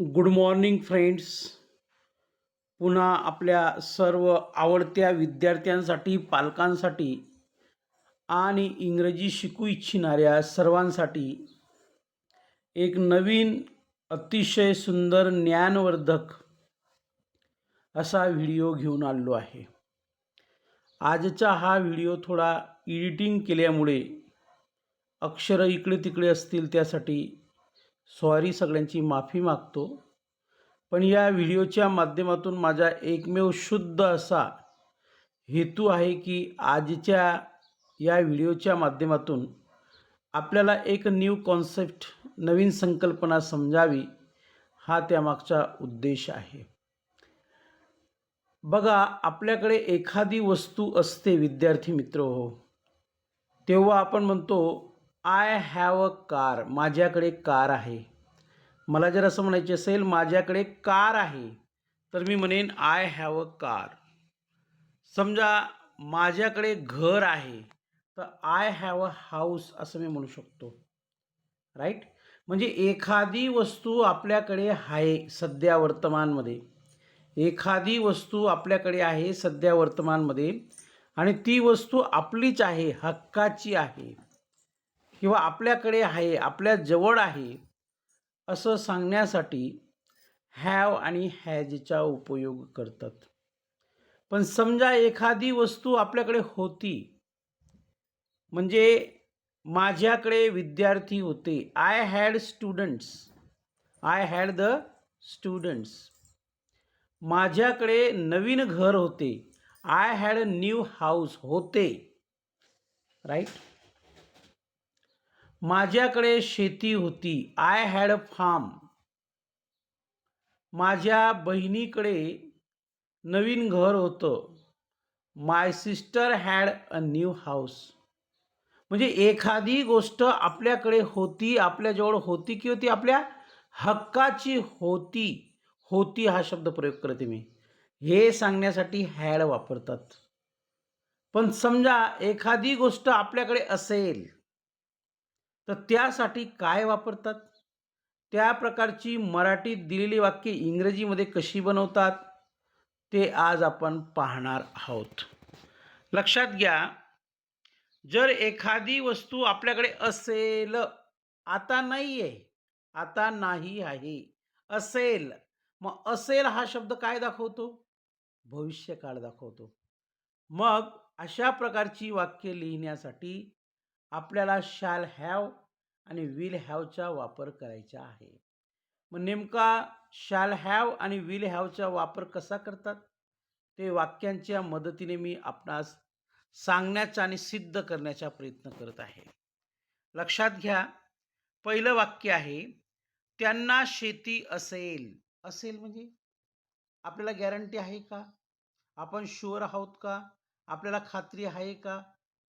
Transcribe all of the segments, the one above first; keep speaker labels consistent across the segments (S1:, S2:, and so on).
S1: Good morning friends. पुन्हा आपल्या सर्व आवडत्या विद्यार्थ्यांसाठी पालकांसाठी आणि इंग्रजी शिकू इच्छिणाऱ्या सर्वांसाठी एक नवीन अतिशय सुंदर ज्ञानवर्धक असा व्हिडिओ घेऊन आलो आहे. आजचा हा व्हिडिओ थोडा एडिटिंग केल्यामुळे अक्षरं इकडे तिकडे असतील त्यासाठी सॉरी सगळ्यांची माफी मागतो. पण या व्हिडिओच्या माध्यमातून माझा एकमेव शुद्ध असा हेतू आहे की आजच्या या व्हिडिओच्या माध्यमातून आपल्याला एक न्यू कॉन्सेप्ट नवीन संकल्पना समजावी हा त्यामागचा उद्देश आहे. बघा आपल्याकडे एखादी वस्तू असते विद्यार्थी मित्र हो. तेव्हा आपण म्हणतो आय हॅव अ कार माझ्याकडे कार आहे. मला जर असं म्हणायचे असेल माझ्याकडे कार आहे तर मी म्हणेन आय हॅव अ कार समजा माझ्याकडे घर आहे तर आय हॅव अ हाऊस असं मी म्हणू शकतो. राईट म्हणजे एखादी वस्तू आपल्याकडे आहे सध्या वर्तमानमध्ये. एखादी वस्तू आपल्याकडे आहे सध्या वर्तमानमध्ये. आणि ती वस्तू आपलीच आहे हक्काची आहे. किंवा आपल्याकडे आहे आपल्या जवळ आहे असं सांगण्यासाठी हॅव आणि हॅजचा उपयोग करतात. पण समजा एखादी वस्तू आपल्याकडे होती म्हणजे माझ्याकडे विद्यार्थी होते I had students I had the students माझ्याकडे नवीन घर होते I had a new house होते. राईट माझ्याकडे शेती होती. आय हॅड अ फार्म माझ्या बहिणीकडे नवीन घर होतं. My sister had a new house म्हणजे एखादी गोष्ट आपल्याकडे होती आपल्याजवळ होती की होती? आपल्या हक्काची होती. होती हा शब्द प्रयोग करते मी. हे सांगण्यासाठी हॅड वापरतात. पण समजा एखादी गोष्ट आपल्याकडे असेल तर त्यासाठी काय वापरतात? त्या प्रकारची मराठीत दिलेली वाक्ये इंग्रजीमध्ये कशी बनवतात? ते आज आपण पाहणार आहोत. लक्षात घ्या जर एखादी वस्तू आपल्याकडे असेल आता नाही आहे आता नाही आहे असेल मग असेल हा शब्द काय दाखवतो? भविष्यकाळ दाखवतो. मग अशा प्रकारची वाक्य लिहिण्यासाठी आपल्याला शाल हॅव आणि विल हॅवचा वापर करायचा आहे. मग नेमका शाल हॅव आणि विल हॅवचा वापर कसा करतात? ते वाक्यांच्या मदतीने मी आपणास सांगण्याचा आणि सिद्ध करण्याचा प्रयत्न करत आहे. लक्षात घ्या पहिलं वाक्य आहे त्यांना शेती असेल. असेल म्हणजे? आपल्याला गॅरंटी आहे का? आपण शुअर आहोत का? आपल्याला खात्री आहे का?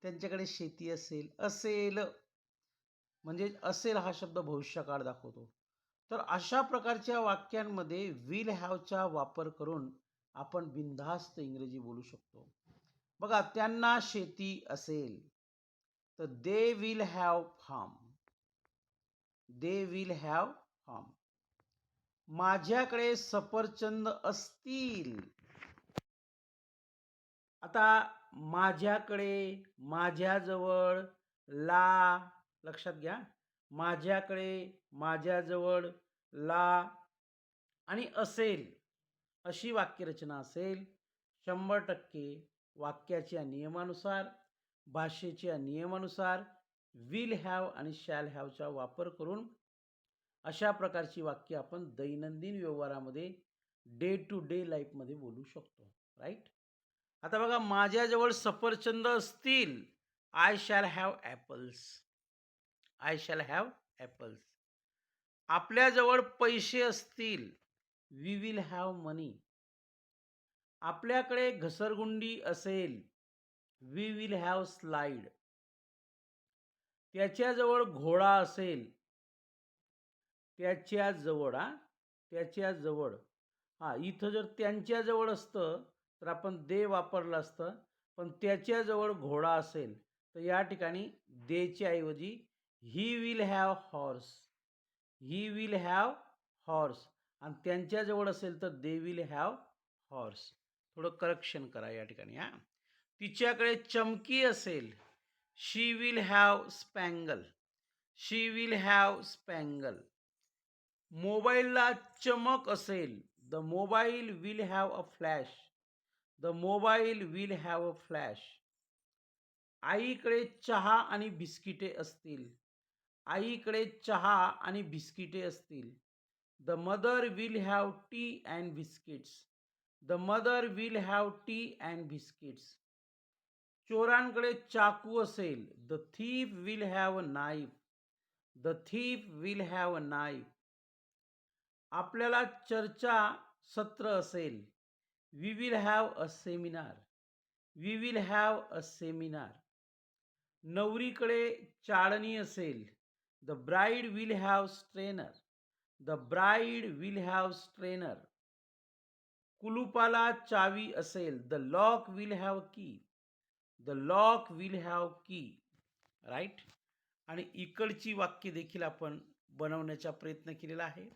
S1: त्यांच्याकडे शेती असेल असेल म्हणजे असेल हा शब्द भविष्यकाळ दाखवतो. तर अशा प्रकारच्या वाक्यांमध्ये विल हॅवचा वापर करून आपण बिनधास्त इंग्रजी बोलू शकतो. बघा त्यांना शेती असेल तर they will have farm they will have farm माझ्याकडे सफरचंद असतील. आता माझ्याकडे माझ्याजवळ ला लक्षात घ्या माझ्याकडे माझ्याजवळ ला आणि असेल अशी वाक्यरचना असेल शंभर टक्के वाक्याच्या नियमानुसार भाषेच्या नियमानुसार विल हॅव आणि शॅल हॅवचा वापर करून अशा प्रकारची वाक्य आपण दैनंदिन व्यवहारामध्ये डे टू डे लाईफमध्ये बोलू शकतो. राईट आता बघा माझ्याजवळ सफरचंद असतील I shall have apples I shall have apples आपल्याजवळ पैसे असतील वी विल हॅव मनी आपल्याकडे घसरगुंडी असेल वी विल हॅव स्लाइड त्याच्याजवळ घोडा असेल त्याच्याजवळ हा त्याच्याजवळ. हा इथं जर त्यांच्याजवळ असतं तर आपण दे वापरलं असतं पण त्याच्याजवळ घोडा असेल तर या ठिकाणी देच्या ऐवजी he will have horse he will have horse आणि त्यांच्याजवळ असेल तर दे विल हॅव हॉर्स थोडं करेक्शन करा या ठिकाणी हां. तिच्याकडे चमकी असेल she will have spangle she will have spangle मोबाईलला चमक असेल the mobile will have a flash the mobile will have a flash. आईकडे चहा आणि बिस्किटे असतील. आईकडे चहा आणि बिस्किटे असतील. The mother will have tea and biscuits. The mother will have tea and biscuits. चोरांकडे चाकू असेल. The thief will have a knife. The thief will have a knife. आपल्याला चर्चा सत्र असेल. We will have a seminar we will have a seminar नवरीकडे चाळणी असेल. The bride will have strainer the bride will have strainer कुलुपाला चावी असेल. The lock will have key the lock will have key right आणि इकडची वाक्य देखील आपण बनवण्याचा प्रयत्न केलेला आहे.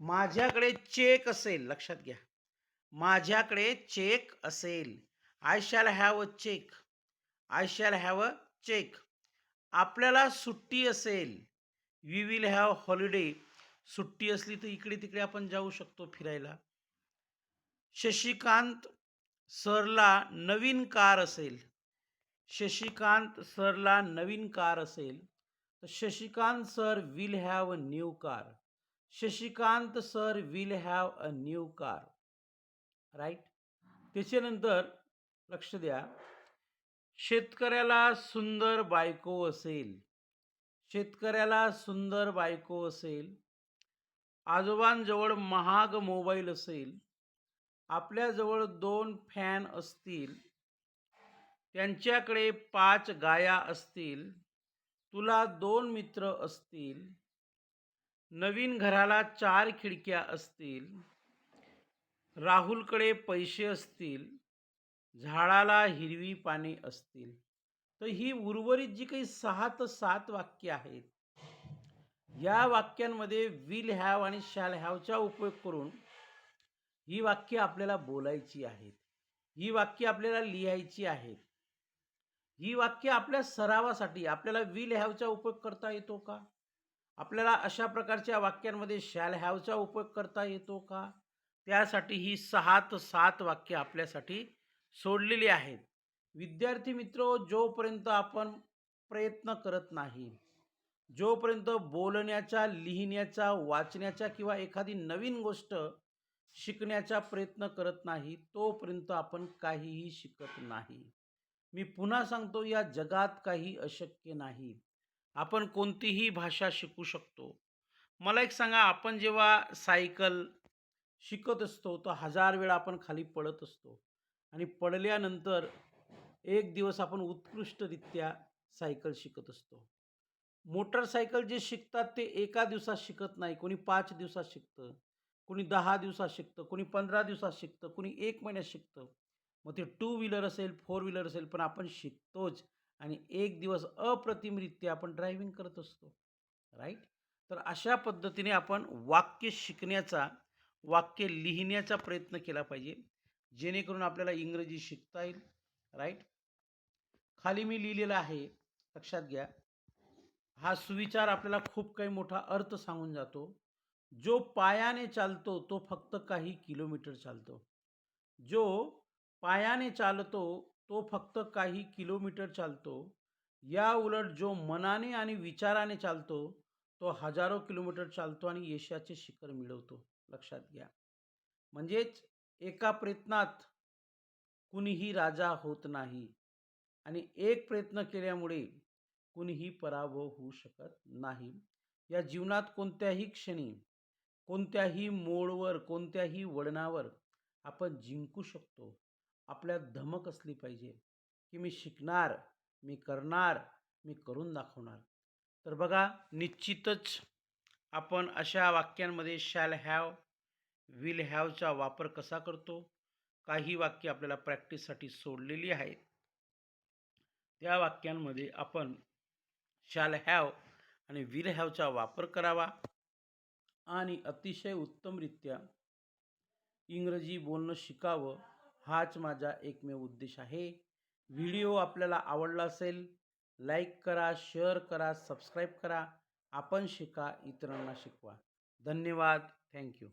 S1: माझ्याकडे चेक असेल. लक्षात घ्या. माझ्याकडे चेक असेल. I shall have a cheque. I shall have a cheque. आपल्याला सुट्टी असेल. We will have holiday. सुट्टी असली तर इकडे तिकडे आपण जाऊ शकतो फिरायला. शशिकांत सरला नवीन कार असेल. शशिकांत सरला नवीन कार असेल. तर Shashikant sir will have a new car Shashikant sir will have a new car right? त्याच्यानंतर लक्ष द्या. शेतकऱ्याला सुंदर बायको असेल शेतकऱ्याला सुंदर बायको असेल आजोबांजवळ महाग मोबाईल असेल आपल्याजवळ दोन फॅन असतील त्यांच्याकडे पाच गाया असतील तुला दोन मित्र असतील नवीन घराला चार खिडक्या असतील राहुलकडे पैसे असतील झाडाला हिरवी पाने असतील तर ही उर्वरित जी काही सहा तर सात वाक्य आहेत या वाक्यांमध्ये विल हॅव आणि शॅल हॅवचा उपयोग करून ही वाक्य आपल्याला बोलायची आहेत ही वाक्य आपल्याला लिहायची आहेत ही वाक्य आपल्या सरावासाठी आपल्याला विल हॅवचा उपयोग करता येतो का? आपल्याला अशा प्रकारच्या वाक्यांमध्ये शॅल हॅवचा उपयोग करता येतो का? त्यासाठी ही सहा तर सात वाक्य आपल्यासाठी सोडलेली आहेत. विद्यार्थी मित्र जोपर्यंत आपण प्रयत्न करत नाही जोपर्यंत बोलण्याचा लिहिण्याचा वाचण्याचा किंवा एखादी नवीन गोष्ट शिकण्याचा प्रयत्न करत नाही तोपर्यंत आपण काहीही शिकत नाही. मी पुन्हा सांगतो या जगात काही अशक्य नाही. आपण कोणतीही भाषा शिकू शकतो. मला एक सांगा आपण जेव्हा सायकल शिकत असतो तो हजार वेळा आपण खाली पडत असतो. आणि पडल्यानंतर एक दिवस आपण उत्कृष्टरित्या सायकल शिकत असतो. मोटरसायकल जे शिकतात ते एका दिवसात शिकत नाही. कोणी पाच दिवसात शिकतं कोणी दहा दिवसात शिकतं कोणी पंधरा दिवसात शिकतं कोणी एक महिन्यात शिकतं. मग ते टू व्हीलर असेल फोर व्हीलर असेल पण आपण शिकतोच आणि एक दिवस अप्रतिमरित्या आपण ड्रायव्हिंग करत असतो. राईट? तर अशा पद्धतीने आपण वाक्य शिकण्याचा वाक्य लिहिण्याचा प्रयत्न केला पाहिजे. जेणेकरून आपल्याला इंग्रजी शिकता येईल. राईट खाली मी लिहिलेलं आहे. लक्षात घ्या. हा सुविचार आपल्याला खूप काही मोठा अर्थ सांगून जातो. जो पायाने चालतो तो फक्त काही किलोमीटर चालतो. जो पायाने चालतो तो फक्त काही किलोमीटर चालतो. या उलट जो मनाने आणि विचाराने चालतो तो हजारो किलोमीटर चालतो आणि यशाचे शिखर मिळवतो. लक्षात घ्या. म्हणजेच एका प्रयत्नात कुणीही राजा होत नाही आणि एक प्रयत्न केल्यामुळे कुणीही पराभव होऊ शकत नाही. या जीवनात कोणत्याही क्षणी कोणत्याही मोडवर कोणत्याही वळणावर आपण जिंकू शकतो. आपल्यात धमक असली पाहिजे की मी शिकणार मी करणार मी करून दाखवणार. तर बघा निश्चितच आपण अशा वाक्यांमध्ये शॅल हॅव विल हॅवचा वापर कसा करतो? काही वाक्य आपल्याला प्रॅक्टिससाठी सोडलेली आहेत. त्या वाक्यांमध्ये आपण शॅल हॅव आणि विल हॅवचा वापर करावा. आणि अतिशय उत्तमरित्या इंग्रजी बोलणं शिकावं हाच माझा एकमेव उद्देश आहे. व्हिडिओ आपल्याला आवडला असेल लाईक करा शेअर करा सबस्क्राईब करा. आपण शिका इतरांना शिकवा. धन्यवाद. थँक्यू